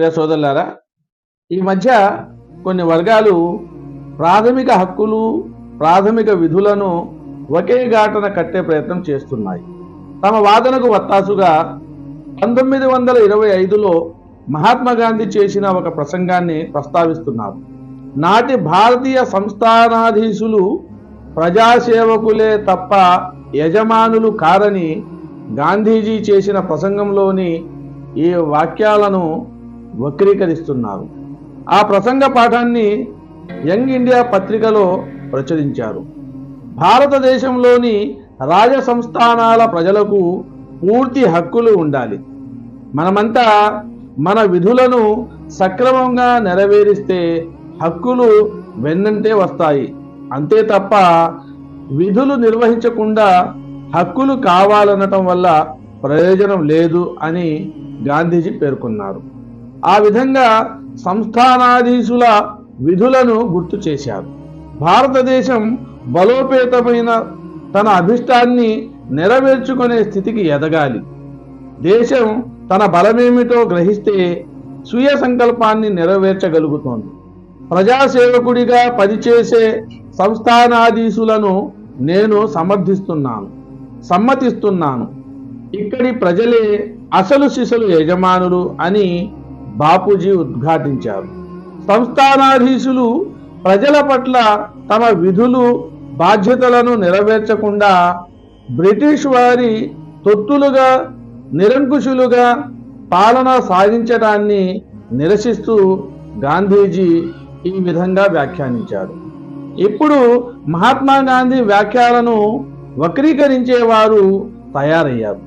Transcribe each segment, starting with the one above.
ప్రియ సోదరులారా ఈ మధ్య కొన్ని వర్గాలు ప్రాథమిక హక్కులు ప్రాథమిక విధులను ఒకే ఘాటన కట్టే ప్రయత్నం చేస్తున్నాయి. తమ వాదనకు వత్తాసుగా పంతొమ్మిది వందల ఇరవై ఐదులో మహాత్మా గాంధీ చేసిన ఒక ప్రసంగాన్ని ప్రస్తావిస్తున్నారు. నాటి భారతీయ సంస్థానాధీశులు ప్రజాసేవకులే తప్ప యజమానులు కారని గాంధీజీ చేసిన ప్రసంగంలోని ఈ వాక్యాలను వక్రీకరిస్తున్నారు. ఆ ప్రసంగ పాఠాన్ని యంగ్ ఇండియా పత్రికలో ప్రచురించారు. భారతదేశంలోని రాజ సంస్థానాల ప్రజలకు పూర్తి హక్కులు ఉండాలి. మనమంతా మన విధులను సక్రమంగా నెరవేరిస్తే హక్కులు వెన్నంటే వస్తాయి. అంతే తప్ప విధులు నిర్వహించకుండా హక్కులు కావాలనటం వల్ల ప్రయోజనం లేదు అని గాంధీజీ పేర్కొన్నారు. ఆ విధంగా సంస్థానాధీశుల విధులను గుర్తు చేశారు. భారతదేశం బలోపేతమైన తన అభిష్టాన్ని నెరవేర్చుకునే స్థితికి ఎదగాలి. దేశం తన బలమేమిటో గ్రహిస్తే స్వీయ సంకల్పాన్ని నెరవేర్చగలుగుతోంది. ప్రజాసేవకుడిగా పనిచేసే సంస్థానాధీశులను నేను సమర్థిస్తున్నాను సమ్మతిస్తున్నాను. ఇక్కడి ప్రజలే అసలు శిశులు యజమానులు అని బాపూజీ ఉద్ఘాటించారు. సంస్థానాధీశులు ప్రజల పట్ల తమ విధులు బాధ్యతలను నెరవేర్చకుండా బ్రిటిష్ వారి తొత్తులుగా నిరంకుశులుగా పాలన సాగించడాన్ని నిరసిస్తూ గాంధీజీ ఈ విధంగా వ్యాఖ్యానించారు. ఇప్పుడు మహాత్మా గాంధీ వ్యాఖ్యలను వక్రీకరించేవారు తయారయ్యారు.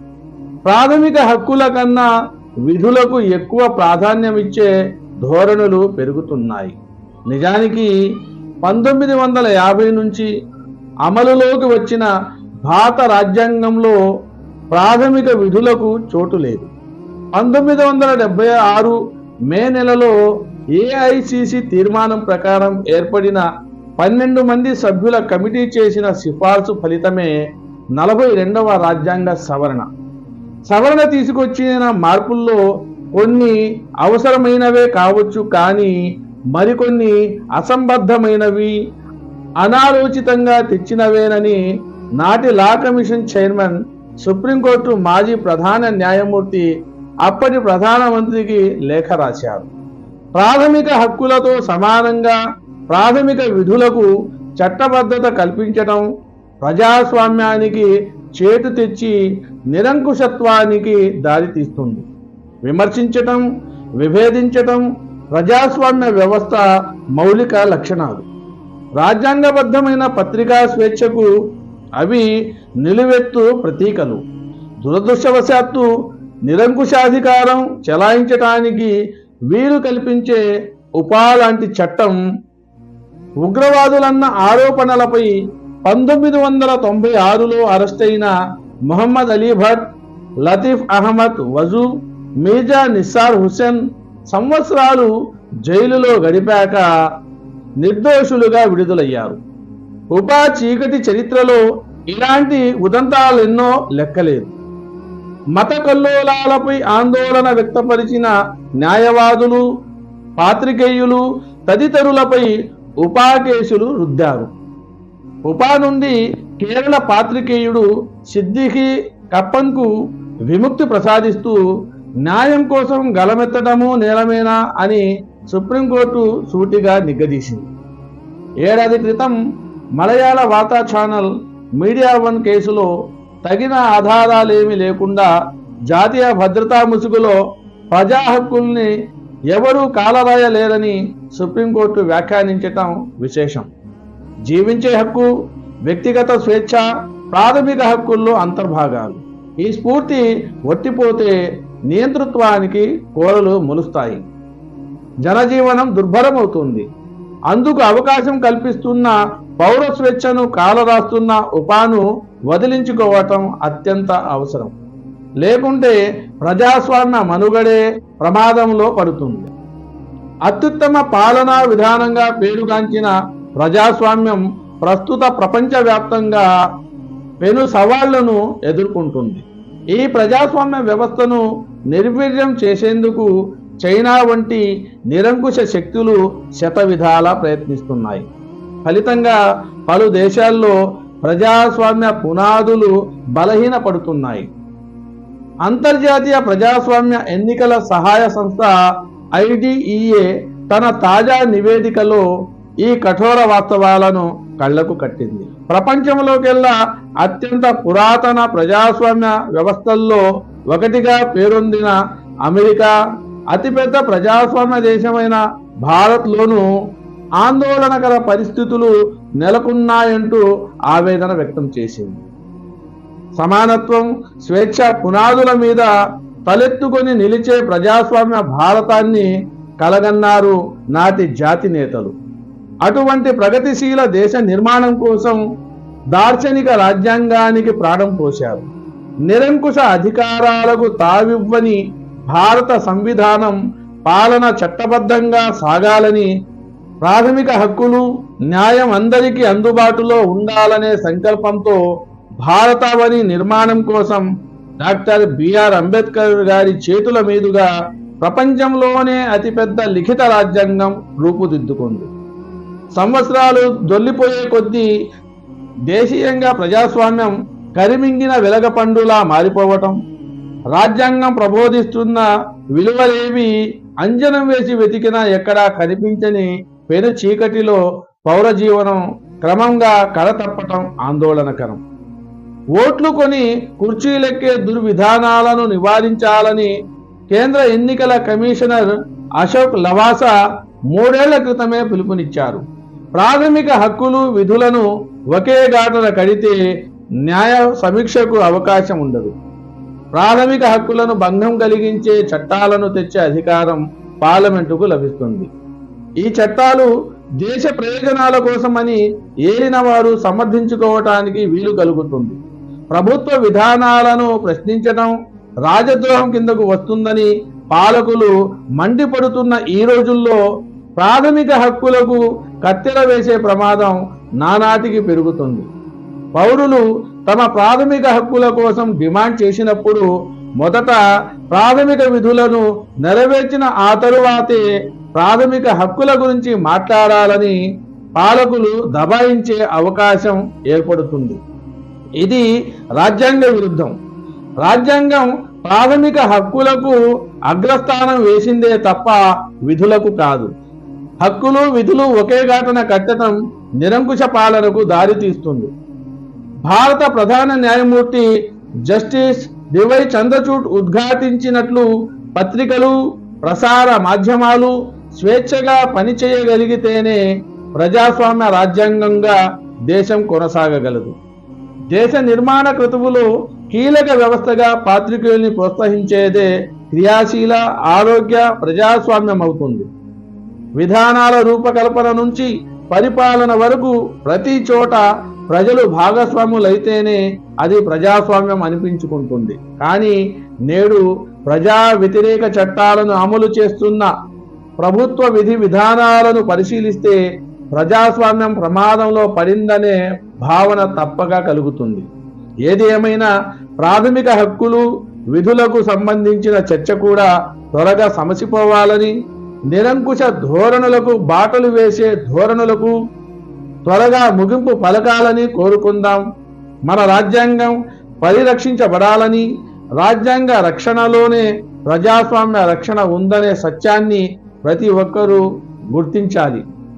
ప్రాథమిక హక్కుల కన్నా విధులకు ఎక్కువ ప్రాధాన్యమిచ్చే ధోరణులు పెరుగుతున్నాయి. నిజానికి పంతొమ్మిది వందల యాభై నుంచి అమలులోకి వచ్చిన భారత రాజ్యాంగంలో ప్రాథమిక విధులకు చోటు లేదు. పంతొమ్మిది వందల డెబ్బై ఆరు మే నెలలో ఏఐసిసి తీర్మానం ప్రకారం ఏర్పడిన పన్నెండు మంది సభ్యుల కమిటీ చేసిన సిఫార్సు ఫలితమే నలభై రెండవ రాజ్యాంగ సవరణ. సవరణ తీసుకొచ్చిన మార్పుల్లో కొన్ని అవసరమైనవే కావచ్చు కానీ మరికొన్ని అసంబద్ధమైనవి అనాలోచితంగా తెచ్చినవేనని నాటి లా కమిషన్ చైర్మన్ సుప్రీంకోర్టు మాజీ ప్రధాన న్యాయమూర్తి అప్పటి ప్రధానమంత్రికి లేఖ రాశారు. ప్రాథమిక హక్కులతో సమానంగా ప్రాథమిక విధులకు చట్టబద్ధత కల్పించటం ప్రజాస్వామ్యానికి చేటు తెచ్చి నిరంకుశత్వానికి దారితీస్తుంది విమర్శించటం విభేదించటం ప్రజాస్వామ్య వ్యవస్థ మౌలిక లక్షణాలు. రాజ్యాంగబద్ధమైన పత్రికా స్వేచ్ఛకు అవి నిలువెత్తు ప్రతీకలు. దురదృష్టవశాత్తు నిరంకుశాధికారం చెలాయించటానికి వీలు కల్పించే ఉపా లాంటి చట్టం ఉగ్రవాదులన్న ఆరోపణలపై పంతొమ్మిది వందల తొంభై ఆరులో అరెస్ట్ అయిన మొహమ్మద్ అలీ భట్ లతీఫ్ అహ్మద్ వజూ మీజా నిస్సార్ హుస్సేన్ సంవత్సరాలు జైలులో గడిపాక నిర్దోషులుగా విడుదలయ్యారు. ఉపా చీకటి చరిత్రలో ఇలాంటి ఉదంతాలెన్నో లెక్కలేదు. మత కల్లోలాలపై ఆందోళన వ్యక్తపరిచిన న్యాయవాదులు పాత్రికేయులు తదితరులపై ఉపా కేసులు రుద్దారు. ఉపా నుండి కేరళ పాత్రికేయుడు సిద్దికి కప్పన్కు విముక్తి ప్రసాదిస్తూ న్యాయం కోసం గలమెత్తడము నేరమేనా అని సుప్రీంకోర్టు సూటిగా నిగ్గదీసింది. ఏడాది క్రితం మలయాళ వార్తా ఛానల్ మీడియా వన్ కేసులో తగిన ఆధారాలేమీ లేకుండా జాతీయ భద్రతా ముసుగులో ప్రజా హక్కుల్ని ఎవరూ కాలరాయలేరని సుప్రీంకోర్టు వ్యాఖ్యానించటం విశేషం. జీవించే హక్కు వ్యక్తిగత స్వేచ్ఛ ప్రాథమిక హక్కుల్లో అంతర్భాగాలు. ఈ స్ఫూర్తి ఒట్టిపోతే నియంతృత్వానికి కోరలు మొలుస్తాయి. జనజీవనం దుర్భరమవుతుంది. అందుకు అవకాశం కల్పిస్తున్న పౌర స్వేచ్ఛను కాలరాస్తున్న ఉపాను వదిలించుకోవటం అత్యంత అవసరం. లేకుంటే ప్రజాస్వామ్య మనుగడే ప్రమాదంలో పడుతుంది. అత్యుత్తమ పాలనా విధానంగా పేరుగాంచిన ప్రజాస్వామ్యం ప్రస్తుత ప్రపంచవ్యాప్తంగా పెను సవాళ్ళను ఎదుర్కొంటుంది. ఈ ప్రజాస్వామ్య వ్యవస్థను నిర్వీర్యం చేసేందుకు చైనా వంటి నిరంకుశ శక్తులు శత విధాలా ప్రయత్నిస్తున్నాయి. ఫలితంగా పలు దేశాల్లో ప్రజాస్వామ్య పునాదులు బలహీనపడుతున్నాయి. అంతర్జాతీయ ప్రజాస్వామ్య ఎన్నికల సహాయ సంస్థ ఐడిఈఏ తన తాజా నివేదికలో ఈ కఠోర వాస్తవాలను కళ్ళకు కట్టింది. ప్రపంచంలోకెల్లా అత్యంత పురాతన ప్రజాస్వామ్య వ్యవస్థల్లో ఒకటిగా పేరొందిన అమెరికా అతిపెద్ద ప్రజాస్వామ్య దేశమైన భారత్లోనూ ఆందోళనకర పరిస్థితులు నెలకొన్నాయంటూ ఆవేదన వ్యక్తం చేసింది. సమానత్వం స్వేచ్ఛ పునాదుల మీద తలెత్తుకొని నిలిచే ప్రజాస్వామ్య భారతాన్ని కలగన్నారు నాటి జాతి నేతలు. అటువంటి ప్రగతిశీల దేశ నిర్మాణం కోసం దార్శనిక రాజ్యాంగానికి ప్రాణం పోశారు. నిరంకుశ అధికారాలకు తావివ్వని భారత సంవిధానం పాలన చట్టబద్ధంగా సాగాలని ప్రాథమిక హక్కులు న్యాయం అందరికీ అందుబాటులో ఉండాలనే సంకల్పంతో భారతావని నిర్మాణం కోసం డాక్టర్ బిఆర్ అంబేద్కర్ గారి చేతుల మీదుగా ప్రపంచంలోనే అతిపెద్ద లిఖిత రాజ్యాంగం రూపుదిద్దుకుంది. సంవత్సరాలు దొల్లిపోయే కొద్దీ దేశీయంగా ప్రజాస్వామ్యం కరిమింగిన వెలగపండులా మారిపోవటం రాజ్యాంగం ప్రబోధిస్తున్న విలువలేవి అంజనం వేసి వెతికినా ఎక్కడా కనిపించని పెను చీకటిలో పౌర జీవనం క్రమంగా కడతప్పటం ఆందోళనకరం. ఓట్లు కొని కుర్చీలెక్కే దుర్విధానాలను నివారించాలని కేంద్ర ఎన్నికల కమిషనర్ అశోక్ లవాసా మూడేళ్ళ క్రితమే పిలుపునిచ్చారు. ప్రాథమిక హక్కులు విధులను ఒకే ఘాటన కడితే న్యాయ సమీక్షకు అవకాశం ఉండదు. ప్రాథమిక హక్కులను భంగం కలిగించే చట్టాలను తెచ్చే అధికారం పార్లమెంటుకు లభిస్తుంది. ఈ చట్టాలు దేశ ప్రయోజనాల కోసమని ఏలిన వారు సమర్థించుకోవటానికి వీలు కలుగుతుంది. ప్రభుత్వ విధానాలను ప్రశ్నించడం రాజద్రోహం కిందకు వస్తుందని పాలకులు మండిపడుతున్న ఈ రోజుల్లో ప్రాథమిక హక్కులకు కత్తెర వేసే ప్రమాదం నానాటికి పెరుగుతుంది. పౌరులు తమ ప్రాథమిక హక్కుల కోసం డిమాండ్ చేసినప్పుడు మొదట ప్రాథమిక విధులను నెరవేర్చిన ఆ తరువాతే ప్రాథమిక హక్కుల గురించి మాట్లాడాలని పాలకులు దబాయించే అవకాశం ఏర్పడుతుంది. ఇది రాజ్యాంగ విరుద్ధం. రాజ్యాంగం ప్రాథమిక హక్కులకు అగ్రస్థానం వేసిందే తప్ప విధులకు కాదు. హక్కులు విధులు ఒకే ఘాటన కట్టడం నిరంకుశ పాలనకు దారితీస్తుంది భారత ప్రధాన న్యాయమూర్తి జస్టిస్ డివై చంద్రచూడ్ ఉద్ఘాటించినట్లు పత్రికలు ప్రసార మాధ్యమాలు స్వేచ్ఛగా పనిచేయగలిగితేనే ప్రజాస్వామ్య రాజ్యాంగంగా దేశం కొనసాగగలదు. దేశ నిర్మాణ క్రతువులో కీలక వ్యవస్థగా పాత్రికేయుల్ని ప్రోత్సహించేదే క్రియాశీల ఆరోగ్య ప్రజాస్వామ్యం అవుతుంది విధానాల రూపకల్పన నుంచి పరిపాలన వరకు ప్రతి చోట ప్రజలు భాగస్వాములైతేనే అది ప్రజాస్వామ్యం అనిపించుకుంటుంది. కానీ నేడు ప్రజా వ్యతిరేక చట్టాలను అమలు చేస్తున్న ప్రభుత్వ విధి విధానాలను పరిశీలిస్తే ప్రజాస్వామ్యం ప్రమాదంలో పడిందనే భావన తప్పగా కలుగుతుంది. ఏది ఏమైనా ప్రాథమిక హక్కులు విధులకు సంబంధించిన చర్చ కూడా త్వరగా సమసిపోవాలని నిరంకుశ ధోరణులకు బాటలు వేసే ధోరణులకు త్వరగా ముగింపు పలకాలని కోరుకుందాం. మన రాజ్యాంగం పరిరక్షించబడాలని రాజ్యాంగ రక్షణలోనే ప్రజాస్వామ్య రక్షణ ఉందనే సత్యాన్ని ప్రతి ఒక్కరూ గుర్తించాలి.